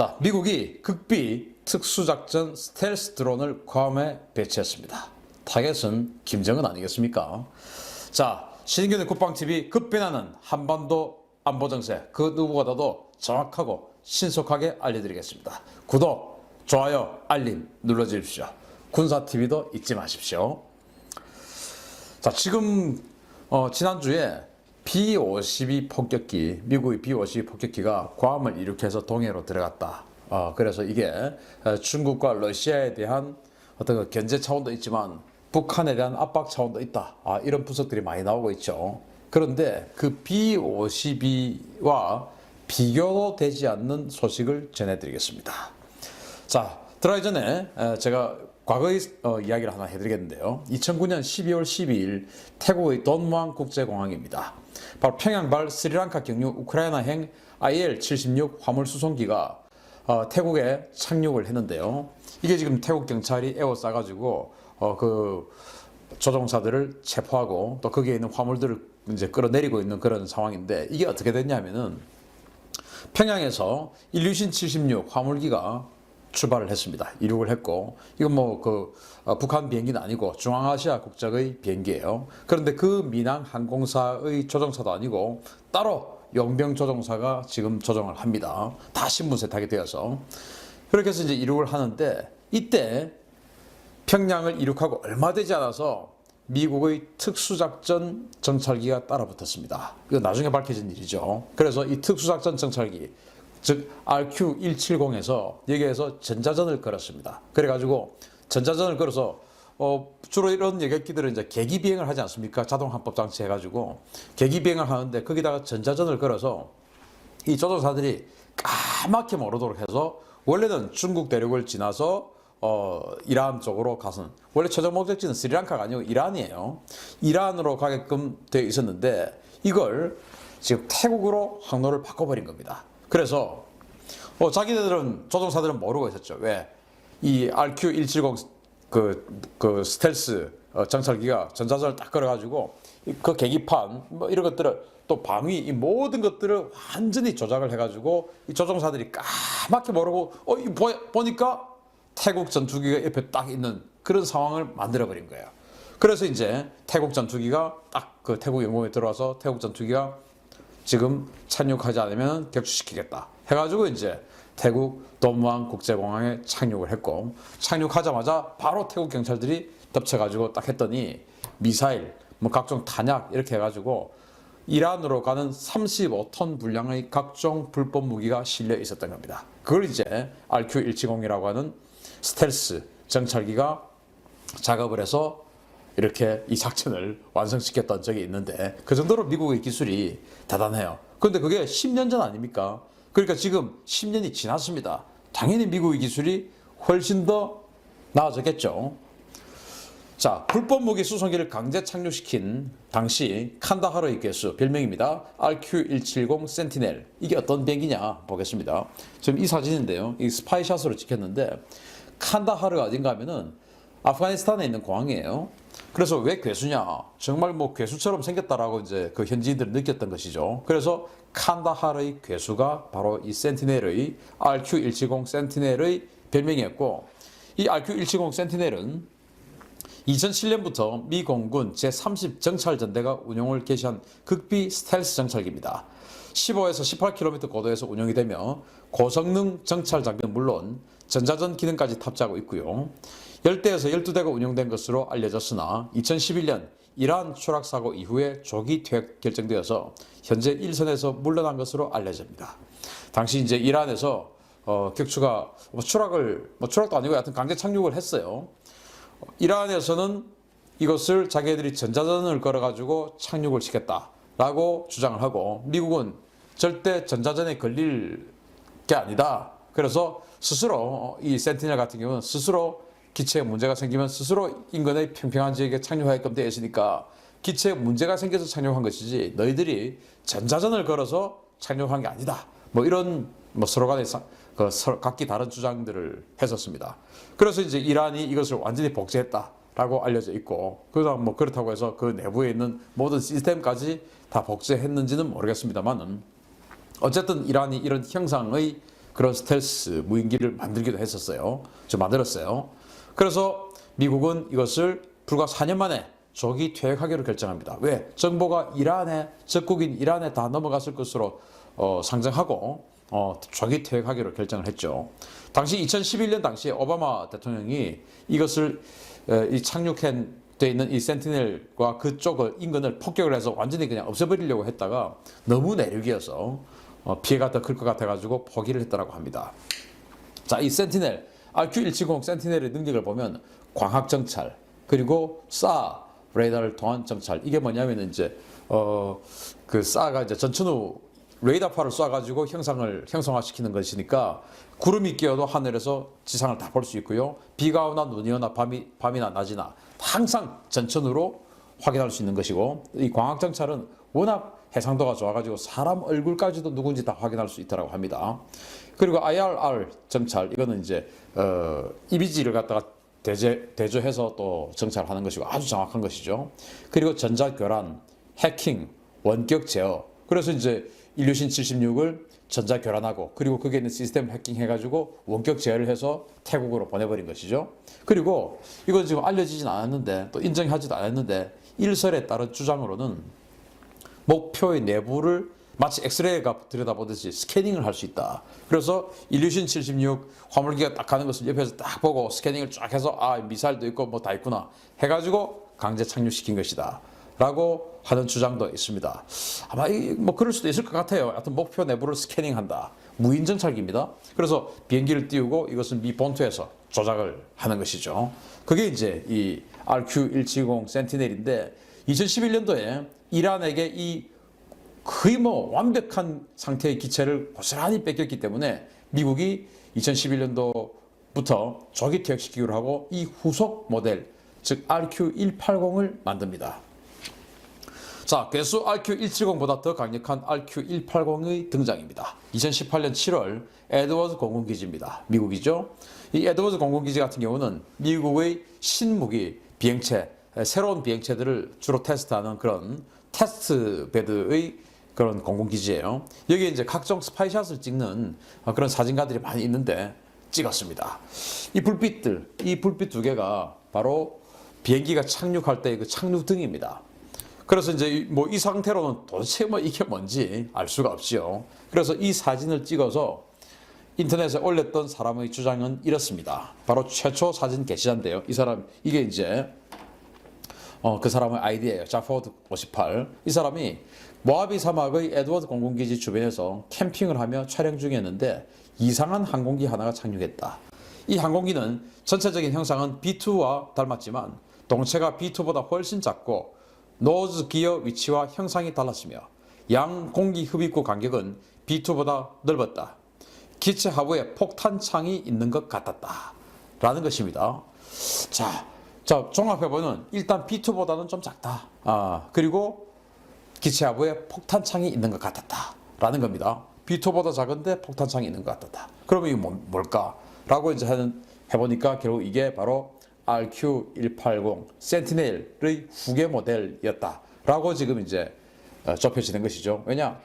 자, 미국이 극비 특수작전 스텔스 드론을 괌에 배치했습니다. 타겟은 김정은 아니겠습니까? 자, 신인균의 국방TV 급변하는 한반도 안보 정세 그 누구보다도 정확하고 신속하게 알려드리겠습니다. 구독, 좋아요, 알림 눌러주십시오. 군사TV도 잊지 마십시오. 자, 지금 어, 지난주에 B-52 폭격기, 미국의 B-52 폭격기가 괌을 이륙해서 동해로 들어갔다. 어, 그래서 이게 어, 중국과 러시아에 대한 어떤 그 견제 차원도 있지만 북한에 대한 압박 차원도 있다. 아, 이런 분석들이 많이 나오고 있죠. 그런데 그 B-52와 비교도 되지 않는 소식을 전해드리겠습니다. 자, 들어가기 전에 에, 제가 과거의 어, 이야기를 하나 해드리겠는데요. 2009년 12월 12일 태국의 돈무안 국제공항입니다. 바로 평양발 스리랑카 경유 우크라이나행 IL-76 화물 수송기가 어, 태국에 착륙을 했는데요. 이게 지금 태국 경찰이 에워싸가지고 어, 그 조종사들을 체포하고 또 거기에 있는 화물들을 이제 끌어내리고 있는 그런 상황인데 이게 어떻게 됐냐면은 평양에서 일류신 76 화물기가 출발을 했습니다. 이륙을 했고 이건 뭐 그 북한 비행기는 아니고 중앙아시아 국적의 비행기예요. 그런데 그 민항 항공사의 조종사도 아니고 따로 용병 조종사가 지금 조종을 합니다. 다 신분 세탁이 되어서 그렇게 해서 이제 이륙을 하는데 이때 평양을 이륙하고 얼마 되지 않아서 미국의 특수작전 정찰기가 따라붙었습니다. 이거 나중에 밝혀진 일이죠. 그래서 이 특수작전 정찰기, 즉 RQ-170에서 여기에서 전자전을 걸었습니다. 그래가지고 전자전을 걸어서 어, 주로 이런 여객기들은 이제 계기 비행을 하지 않습니까? 자동 항법 장치 해가지고 계기 비행을 하는데 거기다가 전자전을 걸어서 이 조종사들이 까맣게 모르도록 해서 원래는 중국 대륙을 지나서 어, 이란 쪽으로 가선 원래 최종 목적지는 스리랑카가 아니고 이란이에요. 이란으로 가게끔 되어 있었는데 이걸 지금 태국으로 항로를 바꿔버린 겁니다. 그래서 어, 자기네들은 조종사들은 모르고 있었죠. 왜? 이 RQ-170 그, 그 스텔스 어, 정찰기가 전자전을 딱 걸어가지고 이그 계기판 뭐 이런 것들을 또 방위 이 모든 것들을 완전히 조작을 해가지고 이 조종사들이 까맣게 모르고 어, 이 보, 보니까 태국 전투기가 옆에 딱 있는 그런 상황을 만들어 버린 거예요. 그래서 이제 태국 전투기가 딱 그 태국 영공에 들어와서 태국 전투기가 지금 착륙하지 않으면 격추시키겠다. 해가지고 이제 태국 돈무안 국제공항에 착륙을 했고 착륙하자마자 바로 태국 경찰들이 덮쳐가지고 딱 했더니 미사일, 뭐 각종 탄약 이렇게 해가지고 이란으로 가는 35톤 분량의 각종 불법 무기가 실려 있었던 겁니다. 그걸 이제 RQ-170이라고 하는 스텔스 정찰기가 작업을 해서 이렇게 이 작전을 완성시켰던 적이 있는데 그 정도로 미국의 기술이 대단해요. 그런데 그게 10년 전 아닙니까? 그러니까 지금 10년이 지났습니다. 당연히 미국의 기술이 훨씬 더 나아졌겠죠. 자, 불법 무기 수송기를 강제 착륙시킨 당시 칸다하르의 괴수 별명입니다. RQ-170 센티넬. 이게 어떤 비행기냐 보겠습니다. 지금 이 사진인데요. 이 스파이샷으로 찍혔는데 칸다하르가 어딘가 하면은 아프가니스탄에 있는 공항이에요. 그래서 왜 괴수냐? 정말 뭐 괴수처럼 생겼다라고 이제 그 현지인들이 느꼈던 것이죠. 그래서 칸다하르의 괴수가 바로 이 센티넬의 RQ-170 센티넬의 별명이었고 이 RQ-170 센티넬은 2007년부터 미 공군 제30 정찰 전대가 운용을 개시한 극비 스텔스 정찰기입니다. 15에서 18km 고도에서 운용이 되며 고성능 정찰 장비는 물론 전자전 기능까지 탑재하고 있고요. 10대에서 12대가 운용된 것으로 알려졌으나 2011년 이란 추락 사고 이후에 조기 퇴역 결정되어서 현재 1선에서 물러난 것으로 알려집니다. 당시 이제 이란에서 어, 격추가 뭐 추락을 뭐 추락도 아니고 하여튼 강제 착륙을 했어요. 이란에서는 이것을 자기들이 전자전을 걸어가지고 착륙을 시켰다라고 주장을 하고 미국은 절대 전자전에 걸릴 게 아니다. 그래서 스스로 이 센티넬 같은 경우는 스스로 기체에 문제가 생기면 스스로 인근의 평평한 지역에 착륙하게끔 되어 있으니까 기체에 문제가 생겨서 착륙한 것이지 너희들이 전자전을 걸어서 착륙한 게 아니다. 뭐 이런 뭐 서로 사- 그 각기 다른 주장들을 했었습니다. 그래서 이제 이란이 이것을 완전히 복제했다라고 알려져 있고 그다음 뭐 그렇다고 해서 그 내부에 있는 모든 시스템까지 다 복제했는지는 모르겠습니다만은 어쨌든 이란이 이런 형상의 그런 스텔스 무인기를 만들기도 했었어요. 저 만들었어요. 그래서 미국은 이것을 불과 4년 만에 조기 퇴역하기로 결정합니다. 왜? 정보가 이란에 적국인 이란에 다 넘어갔을 것으로 어, 상정하고 어, 조기 퇴역하기로 결정을 했죠. 당시 2011년 당시에 오바마 대통령이 이것을 에, 이 착륙한 돼 있는 이 센티넬과 그쪽을 인근을 폭격을 해서 완전히 그냥 없애버리려고 했다가 너무 내륙이어서 어, 피해가 더 클 것 같아가지고 포기를 했다라고 합니다. 자, 이 센티넬 RQ170 센티넬의 능력을 보면 광학 정찰 그리고 사 레이더를 통한 정찰 이게 뭐냐면 이제 어그 사가 이제 전천후 레이더파를 쏴가지고 형상을 형성화시키는 것이니까 구름이 끼어도 하늘에서 지상을 다 볼 수 있고요. 비가 오나 눈이 오나 밤이 밤이나 낮이나 항상 전천후로 확인할 수 있는 것이고 이 광학 정찰은 워낙 해상도가 좋아가지고 사람 얼굴까지도 누군지 다 확인할 수 있다고 합니다. 그리고 IRR 정찰 이거는 이제 어, 이미지를 갖다가 대제, 대조해서 또 정찰하는 것이고 아주 정확한 것이죠. 그리고 전자 교란, 해킹, 원격 제어. 그래서 이제 일루신 76을 전자 교란하고 그리고 거기에 있는 시스템을 해킹해가지고 원격 제어를 해서 태국으로 보내버린 것이죠. 그리고 이건 지금 알려지진 않았는데 또 인정하지도 않았는데 일설에 따른 주장으로는 목표의 내부를 마치 엑스레이가 들여다보듯이 스캐닝을 할 수 있다. 그래서 일루신 76 화물기가 딱 가는 것을 옆에서 딱 보고 스캐닝을 쫙 해서 아 미사일도 있고 뭐 다 있구나 해가지고 강제 착륙시킨 것이다. 라고 하는 주장도 있습니다. 아마 이, 뭐 그럴 수도 있을 것 같아요. 하여튼 목표 내부를 스캐닝한다. 무인 정찰기입니다. 그래서 비행기를 띄우고 이것은 미 본토에서 조작을 하는 것이죠. 그게 이제 이 RQ-170 센티넬인데 2011년도에 이란에게 이 거의 뭐 완벽한 상태의 기체를 고스란히 뺏겼기 때문에 미국이 2011년도부터 조기 퇴역시키기로 하고 이 후속 모델 즉 RQ180을 만듭니다. 자, 괴수 RQ170보다 더 강력한 RQ180의 등장입니다. 2018년 7월 에드워드 공군기지입니다. 미국이죠. 이 에드워드 공군기지 같은 경우는 미국의 신무기 비행체, 새로운 비행체들을 주로 테스트하는 그런 테스트 베드의 그런 공군기지예요. 여기에 이제 각종 스파이샷을 찍는 그런 사진가들이 많이 있는데 찍었습니다. 이 불빛들, 이 불빛 두 개가 바로 비행기가 착륙할 때그 착륙등입니다. 그래서 이제 뭐 이 상태로는 도대체 뭐 이게 뭔지 알 수가 없지요. 그래서 이 사진을 찍어서 인터넷에 올렸던 사람의 주장은 이렇습니다. 바로 최초 사진 게시자인데요. 이 사람 이게 이제 어, 그 사람의 아이디예요. 자포드 58. 이 사람이 모하비 사막의 에드워드 공군기지 주변에서 캠핑을 하며 촬영 중이었는데 이상한 항공기 하나가 착륙했다. 이 항공기는 전체적인 형상은 B2와 닮았지만 동체가 B2보다 훨씬 작고 노즈 기어 위치와 형상이 달랐으며 양 공기 흡입구 간격은 B2보다 넓었다. 기체 하부에 폭탄창이 있는 것 같았다. 라는 것입니다. 자, 자 종합해보면 일단 B2보다는 좀 작다. 아, 그리고 기체 하부에 폭탄창이 있는 것 같았다. 라는 겁니다. B2보다 작은데 폭탄창이 있는 것 같았다. 그러면 이게 뭐, 뭘까? 라고 이제 하는, 해보니까 결국 이게 바로 RQ180 센티넬의 후계 모델이었다. 라고 지금 이제 어, 좁혀지는 것이죠. 왜냐?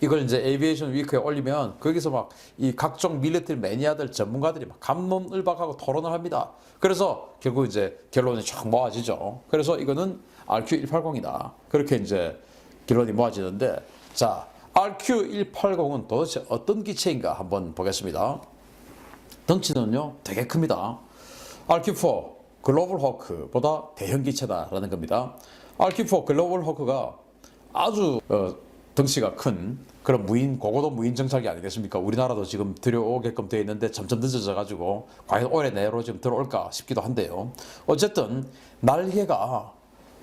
이걸 이제 에이비에이션 위크에 올리면 거기서 막 이 각종 밀리터리 매니아들 전문가들이 막 감론을박하고 토론을 합니다. 그래서 결국 이제 결론이 쫙 모아지죠. 그래서 이거는 RQ180이다. 그렇게 이제 결론이 모아지는데 자 RQ180은 도대체 어떤 기체인가 한번 보겠습니다. 덩치는요 되게 큽니다. RQ4 글로벌 호크보다 대형 기체다라는 겁니다. RQ4 글로벌 호크가 아주 어, 덩치가 큰 그런 무인 고고도 무인 정찰기 아니겠습니까? 우리나라도 지금 들여오게끔 되어 있는데 점점 늦어져 가지고 과연 올해 내로 좀 들어올까 싶기도 한데요. 어쨌든 날개가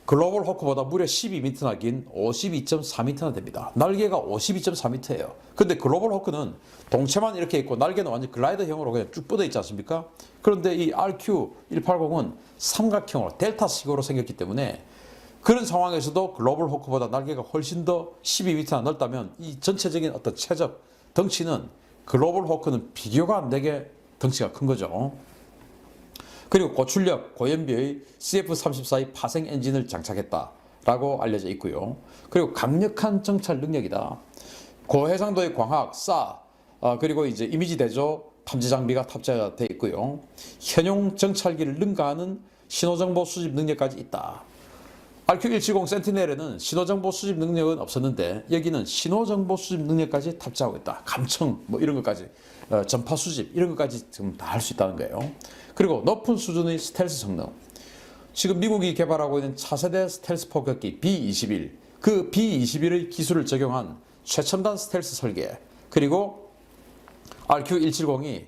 글로벌 호크보다 무려 12m나 긴 52.4m나 됩니다. 날개가 52.4m예요. 근데 글로벌 호크는 동체만 이렇게 있고 날개는 완전 글라이더형으로 그냥 쭉 뻗어 있지 않습니까? 그런데 이 RQ180은 삼각형으로 델타식으로 생겼기 때문에 그런 상황에서도 글로벌 호크보다 날개가 훨씬 더 12m나 넓다면 이 전체적인 어떤 최적 덩치는 글로벌 호크는 비교가 안 되게 덩치가 큰 거죠. 그리고 고출력, 고연비의 CF-34의 파생 엔진을 장착했다라고 알려져 있고요. 그리고 강력한 정찰 능력이다. 고해상도의 광학, 사, 아, 그리고 이제 이미지 대조 탐지 장비가 탑재되어 있고요. 현용 정찰기를 능가하는 신호정보 수집 능력까지 있다. RQ170 센티넬에는 신호정보 수집 능력은 없었는데 여기는 신호정보 수집 능력까지 탑재하고 있다. 감청 뭐 이런 것까지 어, 전파 수집 이런 것까지 지금 다 할 수 있다는 거예요. 그리고 높은 수준의 스텔스 성능. 지금 미국이 개발하고 있는 차세대 스텔스 포격기 B21 그 B21의 기술을 적용한 최첨단 스텔스 설계 그리고 RQ170이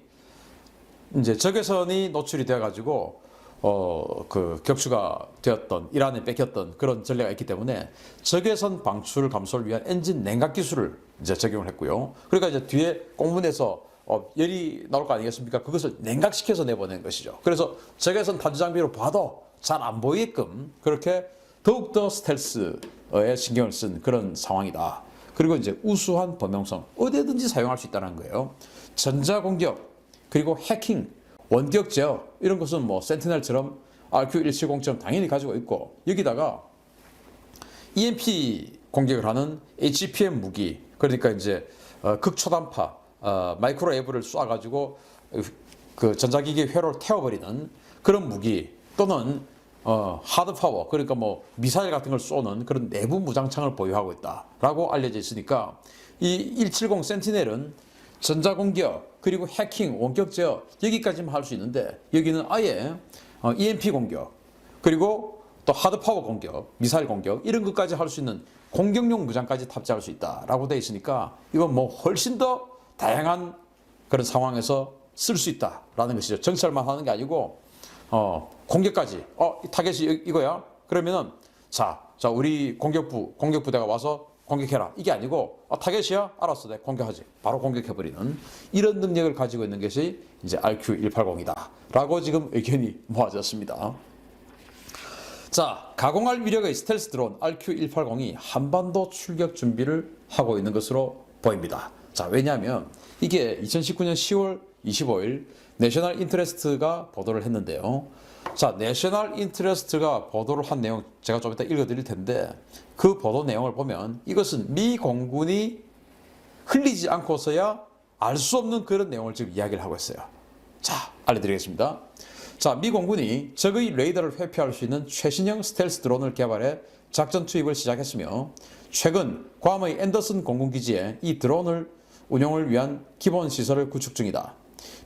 이제 적외선이 노출이 되어 가지고 어 그 격추가 되었던 이란에 뺏겼던 그런 전례가 있기 때문에 적외선 방출 감소를 위한 엔진 냉각 기술을 이제 적용을 했고요. 그러니까 이제 뒤에 공문에서 어, 열이 나올 거 아니겠습니까? 그것을 냉각시켜서 내보낸 것이죠. 그래서 적외선 탐지 장비로 봐도 잘 안 보이게끔 그렇게 더욱더 스텔스에 신경을 쓴 그런 상황이다. 그리고 이제 우수한 범용성, 어디든지 사용할 수 있다는 거예요. 전자공격, 그리고 해킹, 원격 제어, 이런 것은 뭐 센티넬처럼 RQ170처럼 당연히 가지고 있고, 여기다가 EMP 공격을 하는 HPM 무기, 그러니까 이제 어, 극초단파, 어, 마이크로웨이브를 쏴가지고 그 전자기기 회로를 태워버리는 그런 무기 또는 어, 하드 파워 그러니까 뭐 미사일 같은 걸 쏘는 그런 내부 무장창을 보유하고 있다라고 알려져 있으니까 이 170 센티넬은 전자공격 그리고 해킹 원격 제어 여기까지만 할 수 있는데 여기는 아예 어, EMP 공격 그리고 또 하드 파워 공격 미사일 공격 이런 것까지 할 수 있는 공격용 무장까지 탑재할 수 있다라고 돼 있으니까 이건 뭐 훨씬 더 다양한 그런 상황에서 쓸 수 있다라는 것이죠 정찰만 하는 게 아니고 어, 공격까지. 어, 이 타겟이 이- 이거야? 그러면은, 자, 자, 우리 공격부, 공격부대가 와서 공격해라. 이게 아니고, 어, 타겟이야? 알았어. 내가 공격하지. 바로 공격해버리는 이런 능력을 가지고 있는 것이 이제 RQ180이다. 라고 지금 의견이 모아졌습니다. 자, 가공할 위력의 스텔스 드론 RQ180이 한반도 출격 준비를 하고 있는 것으로 보입니다. 자, 왜냐하면 이게 2019년 10월 25일 내셔널 인트레스트가 보도를 했는데요. 자, 내셔널 인트레스트가 보도를 한 내용 제가 좀 이따 읽어드릴 텐데 그 보도 내용을 보면 이것은 미 공군이 흘리지 않고서야 알 수 없는 그런 내용을 지금 이야기를 하고 있어요. 자, 알려드리겠습니다. 자, 미 공군이 적의 레이더를 회피할 수 있는 최신형 스텔스 드론을 개발해 작전 투입을 시작했으며 최근 괌의 앤더슨 공군기지에 이 드론을 운용을 위한 기본 시설을 구축 중이다.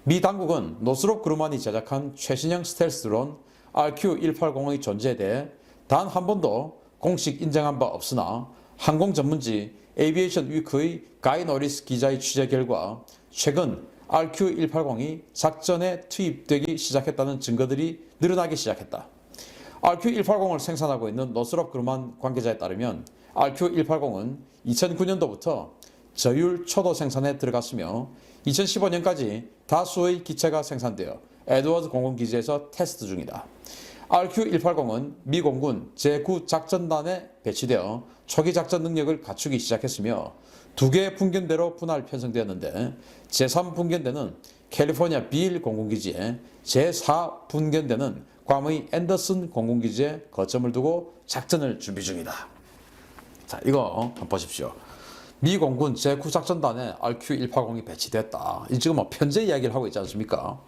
미 당국은 노스롭 그루만이 제작한 최신형 스텔스 드론 RQ-180의 존재에 대해 단 한 번도 공식 인정한 바 없으나 항공 전문지 에이비에이션 위크의 가이 노리스 기자의 취재 결과 최근 RQ-180이 작전에 투입되기 시작했다는 증거들이 늘어나기 시작했다. RQ-180을 생산하고 있는 노스롭 그루만 관계자에 따르면 RQ-180은 2009년도부터 저율 초도 생산에 들어갔으며 2015년까지 다수의 기체가 생산되어 에드워드 공군기지에서 테스트 중이다. RQ-180은 미 공군 제9작전단에 배치되어 초기 작전 능력을 갖추기 시작했으며 두 개의 분견대로 분할 편성되었는데 제3분견대는 캘리포니아 빌 공군기지에 제4분견대는 괌의 앤더슨 공군기지에 거점을 두고 작전을 준비 중이다. 자, 이거 한번 보십시오. 미 공군 제9작전단에 RQ-180이 배치됐다. 이 지금 뭐 편제 이야기를 하고 있지 않습니까?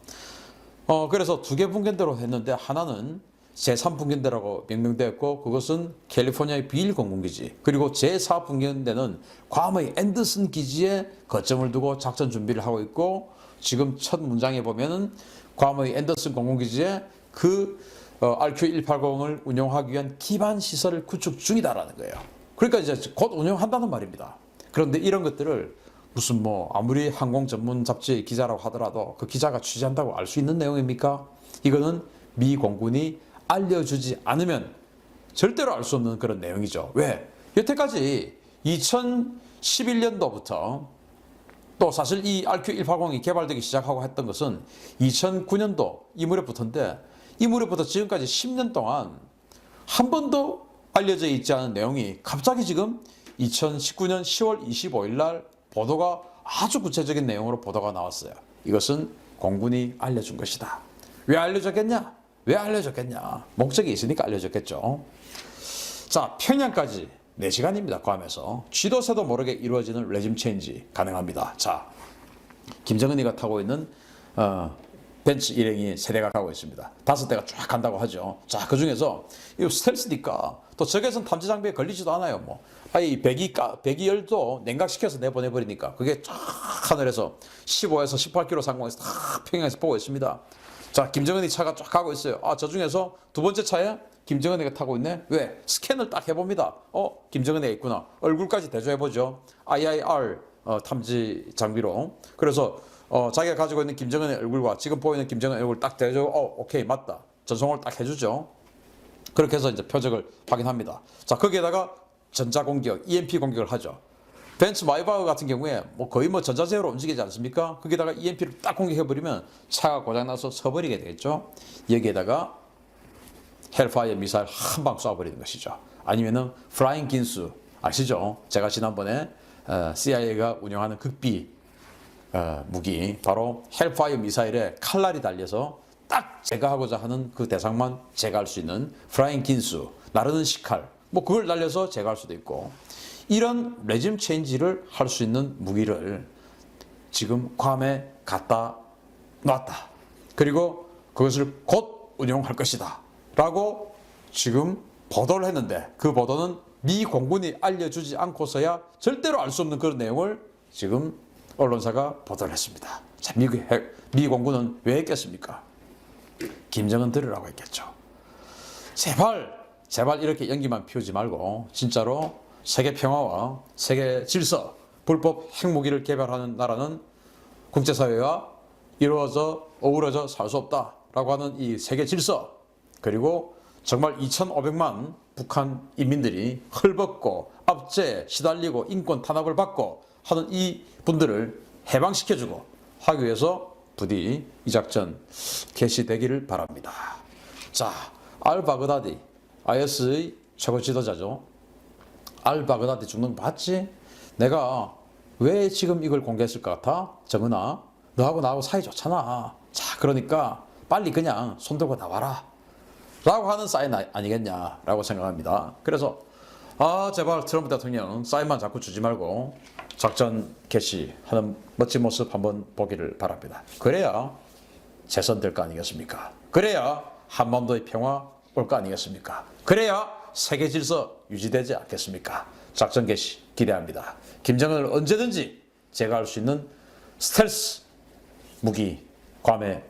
어, 그래서 두 개 분견대로 했는데 하나는 제3분견대라고 명명되었고 그것은 캘리포니아의 빌 공군기지 그리고 제4분견대는 괌의 앤더슨 기지에 거점을 두고 작전 준비를 하고 있고 지금 첫 문장에 보면은 괌의 앤더슨 공군기지에 그 어, RQ-180을 운용하기 위한 기반 시설을 구축 중이다라는 거예요. 그러니까 이제 곧 운영한다는 말입니다. 그런데 이런 것들을 무슨 뭐 아무리 항공 전문 잡지 기자라고 하더라도 그 기자가 취재한다고 알 수 있는 내용입니까? 이거는 미 공군이 알려주지 않으면 절대로 알 수 없는 그런 내용이죠. 왜? 여태까지 2011년도부터 또 사실 이 RQ-180이 개발되기 시작하고 했던 것은 2009년도 이 무렵부터인데 이 무렵부터 지금까지 10년 동안 한 번도 알려져 있지 않은 내용이 갑자기 지금 2019년 10월 25일 날 보도가 아주 구체적인 내용으로 보도가 나왔어요. 이것은 공군이 알려준 것이다. 왜 알려줬겠냐? 왜 알려줬겠냐? 목적이 있으니까 알려줬겠죠. 자, 평양까지 4시간입니다. 괌에서. 쥐도새도 모르게 이루어지는 레짐 체인지 가능합니다. 자, 김정은이가 타고 있는 어, 벤츠 일행이 세 대가 가고 있습니다. 다섯 대가 쫙 간다고 하죠. 자, 그 중에서 이 스텔스니까 또 적외선 탐지 장비에 걸리지도 않아요. 뭐, 아이 배기 가 배기 열도 냉각시켜서 내보내 버리니까 그게 쫙 하늘에서 15에서 18km 상공에서 다 평양에서 보고 있습니다. 자, 김정은이 차가 쫙 가고 있어요. 아, 저 중에서 두 번째 차에 김정은이가 타고 있네. 왜? 스캔을 딱 해봅니다. 어, 김정은이가 있구나. 얼굴까지 대조해보죠. IIR 어, 탐지 장비로. 그래서 어, 자기가 가지고 있는 김정은의 얼굴과 지금 보이는 김정은 얼굴 딱 대조. 어, 오케이 맞다. 전송을 딱 해주죠. 그렇게 해서 이제 표적을 확인합니다. 자, 거기에다가 전자 공격, EMP 공격을 하죠. 벤츠 마이바흐 같은 경우에 뭐 거의 뭐 전자제어로 움직이지 않습니까? 거기다가 EMP를 딱 공격해버리면 차가 고장나서 서버리게 되겠죠. 여기에다가 헬파이어 미사일 한 방 쏴버리는 것이죠. 아니면은 플라잉 긴수 아시죠? 제가 지난번에 어, CIA가 운영하는 극비 어, 무기 바로 헬파이어 미사일에 칼날이 달려서 딱 제거하고자 하는 그 대상만 제거할 수 있는 플라잉 긴수 나르는 시칼 뭐 그걸 날려서 제거할 수도 있고 이런 레짐 체인지를 할 수 있는 무기를 지금 괌에 갖다 놨다. 그리고 그것을 곧 운용할 것이다. 라고 지금 보도를 했는데 그 보도는 미 공군이 알려주지 않고서야 절대로 알 수 없는 그런 내용을 지금 언론사가 보도를 했습니다. 자, 미, 핵- 미 공군은 왜 했겠습니까? 김정은 들으라고 했겠죠. 제발, 제발 이렇게 연기만 피우지 말고 진짜로 세계 평화와 세계 질서, 불법 핵무기를 개발하는 나라는 국제사회와 이루어져 어우러져 살 수 없다라고 하는 이 세계 질서 그리고 정말 2,500만 북한 인민들이 헐벗고 압제에 시달리고 인권 탄압을 받고 하는 이 분들을 해방시켜주고 하기 위해서 부디 이 작전 개시되기를 바랍니다. 자, 알바그다디 IS의 최고 지도자죠. 알바그다디 죽는 거 봤지? 내가 왜 지금 이걸 공개했을 것 같아? 정은아, 너하고 나하고 사이 좋잖아. 자, 그러니까 빨리 그냥 손 들고 나와라. 라고 하는 사인 아- 아니겠냐라고 생각합니다. 그래서 아 제발 트럼프 대통령 사인만 자꾸 주지 말고 작전 개시하는 멋진 모습 한번 보기를 바랍니다. 그래야 재선될 거 아니겠습니까? 그래야 한반도의 평화 올 거 아니겠습니까? 그래야 세계 질서 유지되지 않겠습니까? 작전 개시 기대합니다. 김정은을 언제든지 제거할 수 있는 스텔스 무기 괌에